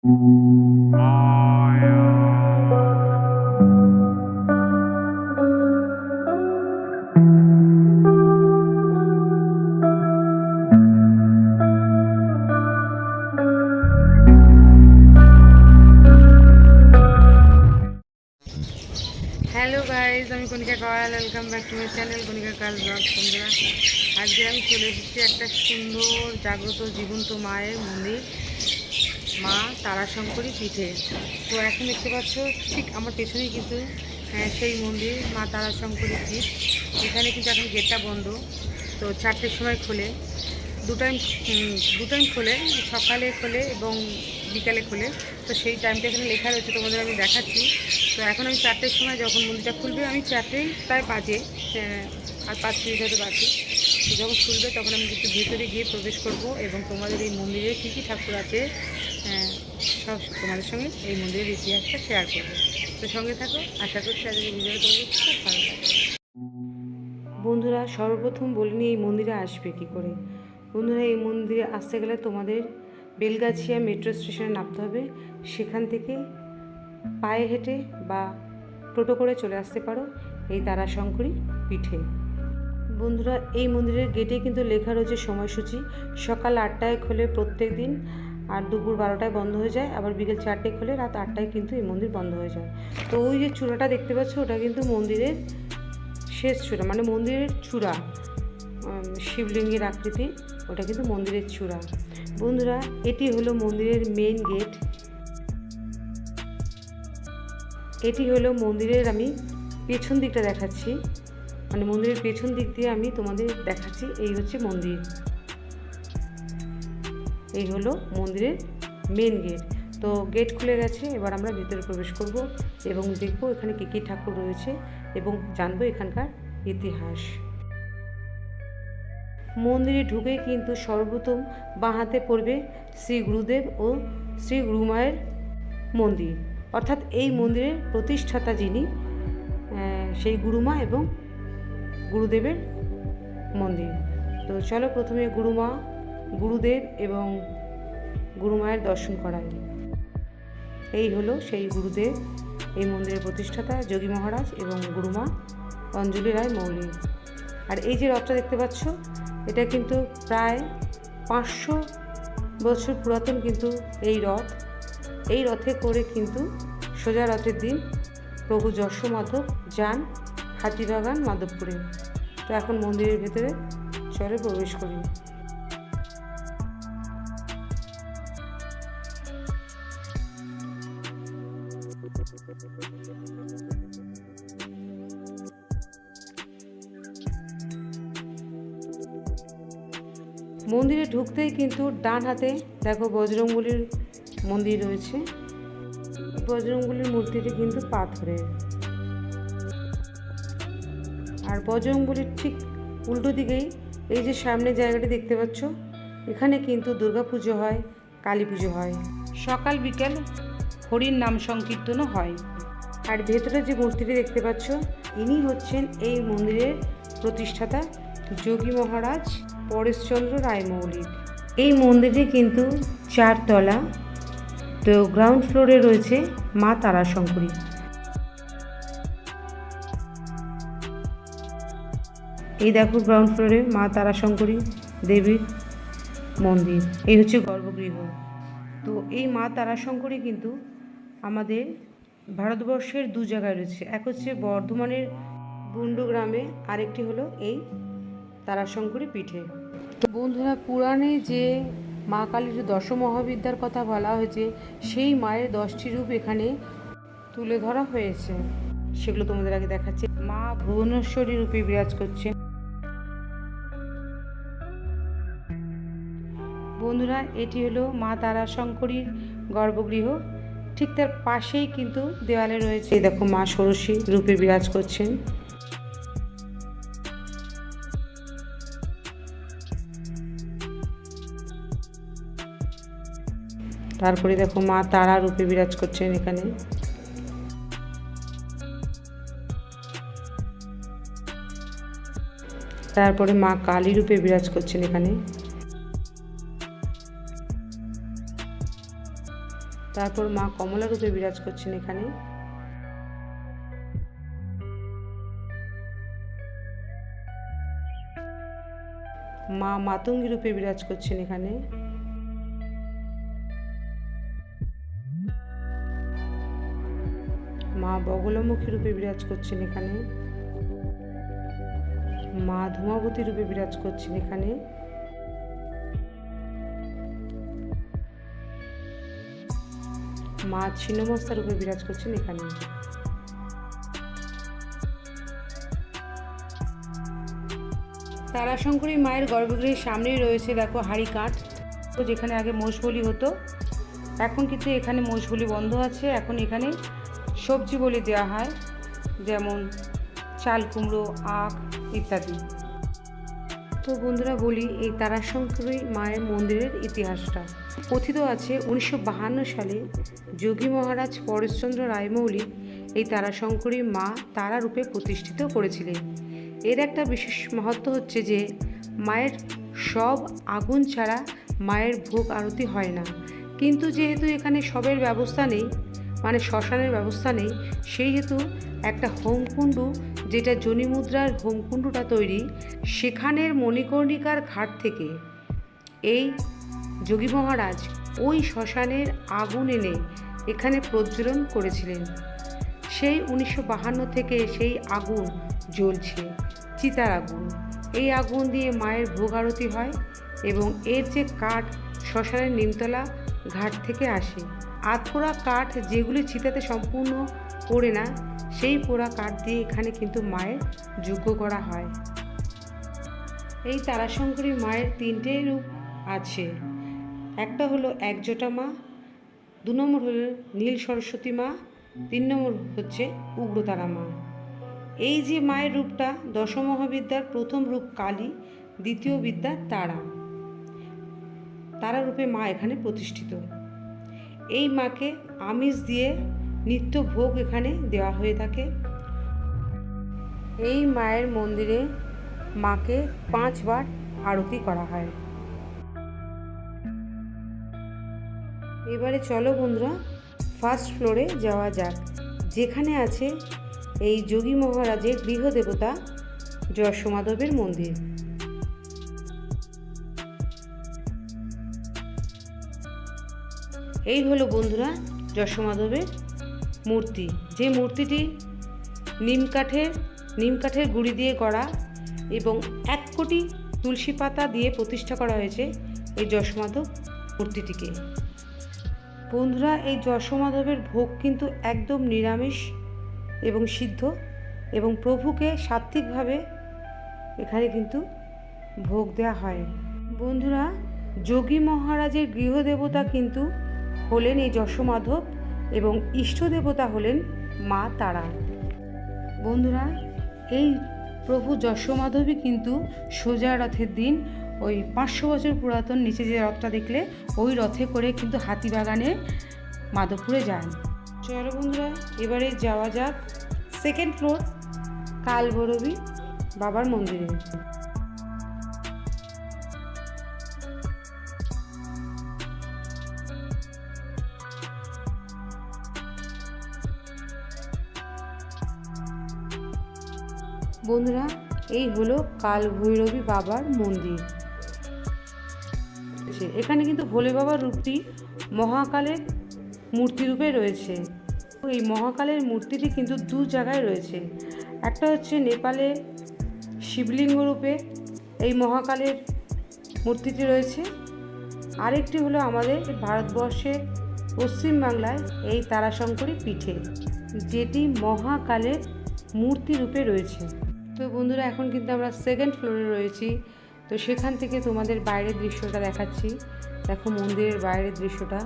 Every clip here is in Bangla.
হ্যালো গাইজ আমি Kanika Koyal welcome back to my channel Kanika কাল ব্লগ বন্ধুরা। আজকে আমি চলে এসেছি একটা সুন্দর, জাগ্রত, জীবন্ত মায়ের মন্দির। মা তারাশঙ্করী পীঠে। তো এখন দেখতে পাচ্ছ ঠিক আমার পেছনেই কিন্তু হ্যাঁ, সেই মন্দির মা তারাশঙ্করী পীঠ। এখানে কিন্তু এখন গেটটা বন্ধ। তো চারটের সময় খোলে। দু টাইম দু টাইম খোলে সকালে খোলে এবং বিকালে খোলে। তো সেই টাইমটা এখানে লেখা রয়েছে তোমাদের আমি দেখাচ্ছি। তো এখন আমি চারটের সময় যখন মন্দিরটা খুলবে আমি চারটেই প্রায় বাজে আর পাঁচ মিনিট হতে তো যখন খুলবে তখন আমি কিন্তু ভেতরে গিয়ে প্রবেশ করব এবং তোমাদের এই মন্দিরে কী কী ঠাকুর আছে সব তোমাদের সঙ্গে এই মন্দিরের ইতিহাসটা শেয়ার করব। তো সঙ্গে থাকো, আশা করছি আজকে ভিডিওটা তোমাদের খুব ভালো লাগবে। বন্ধুরা, সর্বপ্রথম বলিনি এই মন্দিরে আসবে কি করে? বন্ধুরা, এই মন্দিরে আসতে গেলে তোমাদের বেলগাছিয়া মেট্রো স্টেশনে নামতে হবে। সেখান থেকে পায়ে হেঁটে বা টোটো করে চলে আসতে পারো এই তারাশঙ্করী পিঠে। বন্ধুরা, এই মন্দিরের গেটে কিন্তু লেখা রয়েছে সময়সূচি। সকাল আটটায় খোলে প্রত্যেক দিন। আর দুপুর বারোটায় বন্ধ হয়ে যায়, আবার বিকেল চারটে খোলে, রাত আটটায় কিন্তু এই মন্দির বন্ধ হয়ে যায়। তো ওই যে চূড়াটা দেখতে পাচ্ছ, ওটা কিন্তু মন্দিরের শেষ চূড়া মানে মন্দিরের চূড়া শিবলিঙ্গের আকৃতি, ওটা কিন্তু মন্দিরের চূড়া। বন্ধুরা, এটি হলো মন্দিরের মেন গেট এটি হলো মন্দিরের আমি পেছন দিকটা দেখাচ্ছি। মানে মন্দিরের পেছন দিক দিয়ে আমি তোমাদের দেখাচ্ছি, এই হচ্ছে মন্দির। এই হলো মন্দিরের মেন গেট তো গেট খুলে গেছে, এবার আমরা ভিতরে প্রবেশ করব এবং দেখব এখানে কী কী ঠাকুর রয়েছে এবং জানব এখানকার ইতিহাস। মন্দিরে ঢুকে কিন্তু সর্বপ্রথম বাঁ হাতে পড়বে শ্রী গুরুদেব ও শ্রী গুরুমায়ের মন্দির। অর্থাৎ এই মন্দিরের প্রতিষ্ঠাতা যিনি সেই গুরুমা এবং গুরুদেবের মন্দির। তো চলো প্রথমে গুরুমা গুরুদেব এবং গুরুমায়ের দর্শন করাই এই হলো সেই গুরুদেব, এই মন্দিরের প্রতিষ্ঠাতা যোগী মহারাজ এবং গুরুমা অঞ্জলি রায় মৌলিক আর এই যে রথটা দেখতে পাচ্ছ, এটা কিন্তু প্রায় পাঁচশো বছর পুরাতন কিন্তু এই রথ। এই রথে করে কিন্তু সোজা রথের দিন প্রভু যশ মাধব যান হাতিবাগান মাধবপুরে। তো এখন মন্দিরের ভেতরে চলে প্রবেশ করি মন্দিরে ঢুকতেই কিন্তু ডান হাতে দেখো বজরংবলির মন্দির রয়েছে। বজরংবলির মূর্তিটি কিন্তু পাথরের। আর বজরংবলির ঠিক উল্টো দিকেই এই যে সামনে জায়গাটি দেখতে পাচ্ছ, এখানে কিন্তু দুর্গা পুজো হয় কালী পুজো হয়। সকাল বিকেল হরির নাম সংকীর্তনও হয়। আর ভেতরে যে মূর্তিটি দেখতে পাচ্ছ, ইনি হচ্ছেন এই মন্দিরের প্রতিষ্ঠাতা যোগী মহারাজ। পরেশচন্দ্র রায় মৌলিক এই মন্দিরটি কিন্তু চারতলা, তো গ্রাউন্ড ফ্লোরে রয়েছে মা তারাশঙ্করী। এই দেখো গ্রাউন্ড ফ্লোরে মা তারাশঙ্করী দেবীর মন্দির। এই হচ্ছে গর্ভগৃহ। তো এই মা তারাশঙ্করী কিন্তু আমাদের ভারতবর্ষের দু জায়গায় রয়েছে। এক হচ্ছে বর্ধমানের বুন্ডু গ্রামে, আরেকটি হলো এই তারাশঙ্করী পিঠে। বন্ধুরা, পুরাণে যে মা কালীর দশ মহাবিদ্যার কথা বলা হয়েছে, সেই মায়ের দশটি রূপ এখানে তুলে ধরা হয়েছে। সেগুলো তোমাদের আগে দেখাচ্ছি। মা ভুবনেশ্বরী রূপে বিরাজ করছেন। বন্ধুরা, এটি হলো মা তারাশঙ্করীর গর্ভগৃহ। ঠিক তার পাশেই কিন্তু দেওয়ালে রয়েছে। দেখো মা ষোড়শী রূপে বিরাজ করছেন। তারপরে দেখো মা তারা রূপে বিরাজ করছেন এখানে। তারপরে মা কালী রূপে বিরাজ করছেন এখানে। তারপর মা কমলা রূপে বিরাজ করছেন এখানে। মা মাতঙ্গী রূপে বিরাজ করছেন এখানে। বগলমুখী রূপে বিরাজ করছেন এখানে। মা ধূমাবতী রূপে বিরাজ করছেন এখানে। মা ছিন্নমস্তা রূপে বিরাজ করছেন এখানে। তারাশঙ্করী মায়ের গর্ভগৃহের সামনেই রয়েছে, দেখো, হাড়ি কাঠ। যেখানে আগে মোষবলি হতো, এখন কিন্তু এখানে মোষবলি বন্ধ আছে, এখন এখানে সবজি বলি দেওয়া হয়, যেমন চাল কুমড়ো, আখ ইত্যাদি। তো বন্ধুরা বলি, এই তারাশঙ্করী মায়ের মন্দিরের ইতিহাসটা। কথিত আছে, উনিশশো সালে যোগী মহারাজ পরেশচন্দ্র রায়মৌলি এই তারাশঙ্করী মা তারা রূপে প্রতিষ্ঠিত করেছিলেন। এর একটা বিশেষ মাহাত্ম হচ্ছে যে, মায়ের সব আগুন ছাড়া মায়ের ভোগ আরতি হয় না। কিন্তু যেহেতু এখানে সবের ব্যবস্থা নেই মানে শ্মশানের ব্যবস্থা নেই, সেই হেতু একটা হোমকুণ্ডু, যেটা জনিমুদ্রার হোমকুণ্ডুটা তৈরি, সেখানের মণিকর্ণিকার ঘাট থেকে। এই যোগী মহারাজ ওই শ্মশানের আগুন এনে এখানে প্রজ্বলন করেছিলেন। সেই উনিশশো বাহান্ন থেকে সেই আগুন জ্বলছে, চিতার আগুন। এই আগুন দিয়ে মায়ের ভোগ আরতি হয় এবং এর যে কাঠ শ্মশানের নিমতলা ঘাট থেকে আসে। আধপোড়া কাঠ যেগুলি চিতাতে সম্পূর্ণ পড়ে না, সেই পোড়া কাঠ দিয়ে এখানে কিন্তু মায়ের যোগ্য করা হয়। এই তারাশঙ্করী মায়ের তিনটে রূপ আছে। একটা হলো একজোটা মা, দু নম্বর হলো নীল সরস্বতী মা, তিন নম্বর হচ্ছে উগ্রতারা মা। এই যে মায়ের রূপটা দশমহাবিদ্যার প্রথম রূপ কালী, দ্বিতীয় বিদ্যা তারা। তারা রূপে মা এখানে প্রতিষ্ঠিত। এই মাকে আমিষ দিয়ে নিত্য ভোগ এখানে দেওয়া হয়ে থাকে। এই মায়ের মন্দিরে মাকে পাঁচবার আরতি করা হয়। এবারে চলো বন্ধুরা ফার্স্ট ফ্লোরে যাওয়া যাক। যেখানে আছে এই যোগী মহারাজের গৃহদেবতা যশোমাধবের মন্দির। এই হলো বন্ধুরা যশোমাধবের মূর্তি। যে মূর্তিটি নিম কাঠের নিম কাঠের গুঁড়ি দিয়ে গড়া এবং এক কোটি তুলসী পাতা দিয়ে প্রতিষ্ঠা করা হয়েছে এই যশোমাধব মূর্তিটিকে। বন্ধুরা, এই যশোমাধবের ভোগ কিন্তু একদম নিরামিষ এবং সিদ্ধ এবং প্রভুকে সাত্ত্বিকভাবে এখানে কিন্তু ভোগ দেওয়া হয়। বন্ধুরা, যোগী মহারাজের গৃহদেবতা কিন্তু হলেন এই যশোমাধব এবং ইষ্ট দেবতা হলেন মা তারা। বন্ধুরা, এই প্রভু যশোমাধবই কিন্তু সোজা রথের দিন ওই পাঁচশো বছর পুরাতন নিচে যে রথটা দেখলে ওই রথে করে কিন্তু হাতিবাগানে মাধবপুরে যান। চলো বন্ধুরা, এবারে যাওয়া যাক সেকেন্ড ফ্লোর কালভৈরবী বাবার মন্দিরে। বন্ধুরা, এই হলো কাল ভৈরবী বাবার মন্দির। এখানে কিন্তু ভোলে বাবার রূপটি মহাকালের মূর্তি রূপে রয়েছে। এই মহাকালের মূর্তিটি কিন্তু দু জায়গায় রয়েছে। একটা হচ্ছে নেপালে শিবলিঙ্গ রূপে এই মহাকালের মূর্তিটি রয়েছে। আরেকটি হলো আমাদের ভারতবর্ষের পশ্চিমবাংলায় এই তারাশঙ্করী পিঠে, যেটি মহাকালের মূর্তি রূপে রয়েছে। তো বন্ধুরা, এখন কিন্তু আমরা সেকেন্ড ফ্লোরে রয়েছি। তো সেখান থেকে তোমাদের বাইরের দৃশ্যটা দেখাচ্ছি। দেখো মন্দিরের বাইরের দৃশ্যটা।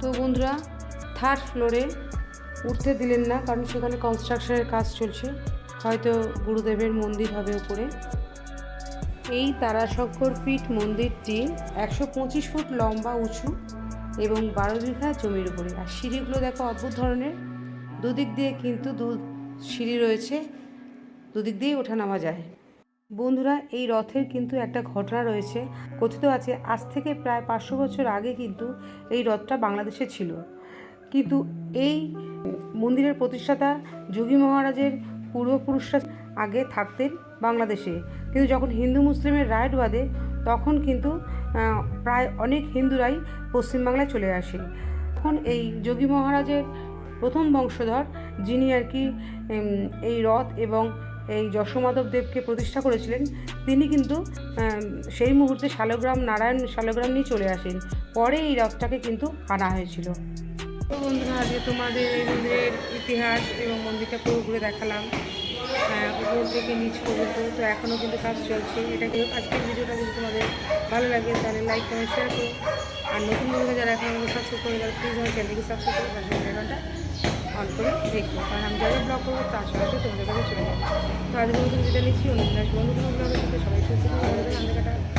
তো বন্ধুরা থার্ড ফ্লোরে উঠতে দিলেন না, কারণ সেখানে কনস্ট্রাকশনের কাজ চলছে। হয়তো গুরুদেবের মন্দির হবে উপরে। এই তারাশঙ্কর পীঠ মন্দিরটি একশো পঁচিশ ফুট লম্বা, উঁচু। এবং বারো বিঘা জমির উপরে। আর সিঁড়িগুলো দেখো অদ্ভুত ধরনের। দুদিক দিয়ে কিন্তু দু সিঁড়ি রয়েছে, দুদিক দিয়েই ওঠা নামা যায়। বন্ধুরা, এই রথের কিন্তু একটা ঘটনা রয়েছে। কথিত আছে, আজ থেকে প্রায় পাঁচশো বছর আগে কিন্তু এই রথটা বাংলাদেশে ছিল। কিন্তু এই মন্দিরের প্রতিষ্ঠাতা যোগী মহারাজের পূর্বপুরুষরা আগে থাকতেন বাংলাদেশে। কিন্তু যখন হিন্দু মুসলিমের রাইট বাদে তখন কিন্তু প্রায় অনেক হিন্দুরাই পশ্চিমবাংলায় চলে আসে। তখন এই যোগী মহারাজের প্রথম বংশধর, যিনি আর কি এই রথ এবং এই যশোমাধব দেবকে প্রতিষ্ঠা করেছিলেন, তিনি কিন্তু সেই মুহূর্তে শালগ্রাম, নারায়ণ শালগ্রাম নিয়ে চলে আসেন। পরে এই রথটাকে কিন্তু আনা হয়েছিল। তো বন্ধুরা, আজকে তোমাদের মন্দিরের ইতিহাস এবং মন্দিরটা পুরো ঘুরে দেখালাম। উপর থেকে নিচ পর্যন্ত। তো এখনও কিন্তু কাজ চলছে। এটা কিন্তু আজকের ভিডিওটা যদি তোমাদের ভালো লাগে তাহলে লাইক কমেন্ট শেয়ার করো। আর নতুন বন্ধুরা যারা এখন আমাকে সাবস্ক্রাইব করে তারা প্লিজ আমার চ্যানেলকে সাবস্ক্রাইব করে সঙ্গে ঘণ্টা অন করে দেখব কারণ আমি যারা ব্লগ করব তার সঙ্গে তোমাদের কাছে চলে যাব। তো আজকে নতুন যেটা নিচ্ছি। অন্য বন্ধু কোনো ব্লগের সবাই সুস্থ থাকো, ভালো